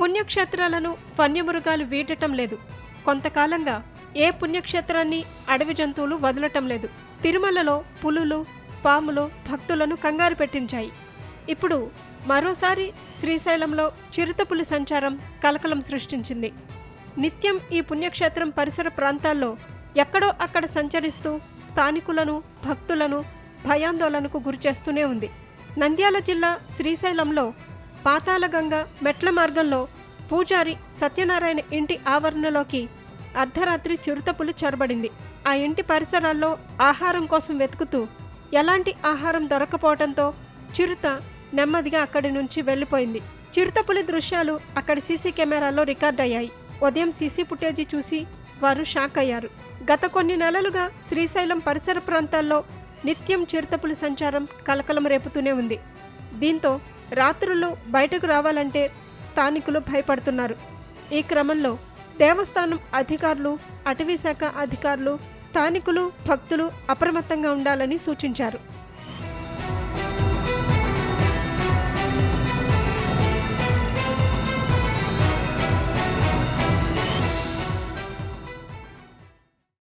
పుణ్యక్షేత్రాలను వన్యమృగాలు వీడటం లేదు. కొంతకాలంగా ఏ పుణ్యక్షేత్రాన్ని అడవి జంతువులు వదలటం లేదు. తిరుమలలో పులులు పాములు భక్తులను కంగారు పెట్టించాయి. ఇప్పుడు మరోసారి శ్రీశైలంలో చిరుతపులి సంచారం కలకలం సృష్టించింది. నిత్యం ఈ పుణ్యక్షేత్రం పరిసర ప్రాంతాల్లో ఎక్కడో అక్కడ సంచరిస్తూ స్థానికులను భక్తులను భయాందోళనకు గురిచేస్తూనే ఉంది. నంద్యాల జిల్లా శ్రీశైలంలో పాతాళగంగ మెట్ల మార్గంలో పూజారి సత్యనారాయణ ఇంటి ఆవరణలోకి అర్ధరాత్రి చిరుతపులు చొరబడింది. ఆ ఇంటి పరిసరాల్లో ఆహారం కోసం వెతుకుతూ ఎలాంటి ఆహారం దొరకపోవడంతో చిరుత నెమ్మదిగా అక్కడి నుంచి వెళ్ళిపోయింది. చిరుతపులి దృశ్యాలు అక్కడి సీసీ కెమెరాలో రికార్డ్ అయ్యాయి ఉదయం సీసీ ఫుటేజీ చూసి వారు షాక్ అయ్యారు. గత కొన్ని నెలలుగా శ్రీశైలం పరిసర ప్రాంతాల్లో నిత్యం చిరుతపులి సంచారం కలకలం రేపుతూనే ఉంది. దీంతో రాత్రులు బయటకు రావాలంటే స్థానికులు భయపడుతున్నారు. ఈ క్రమంలో దేవస్థానం అధికారులు అటవీ శాఖ అధికారులు స్థానికులు భక్తులు అప్రమత్తంగా ఉండాలని సూచించారు.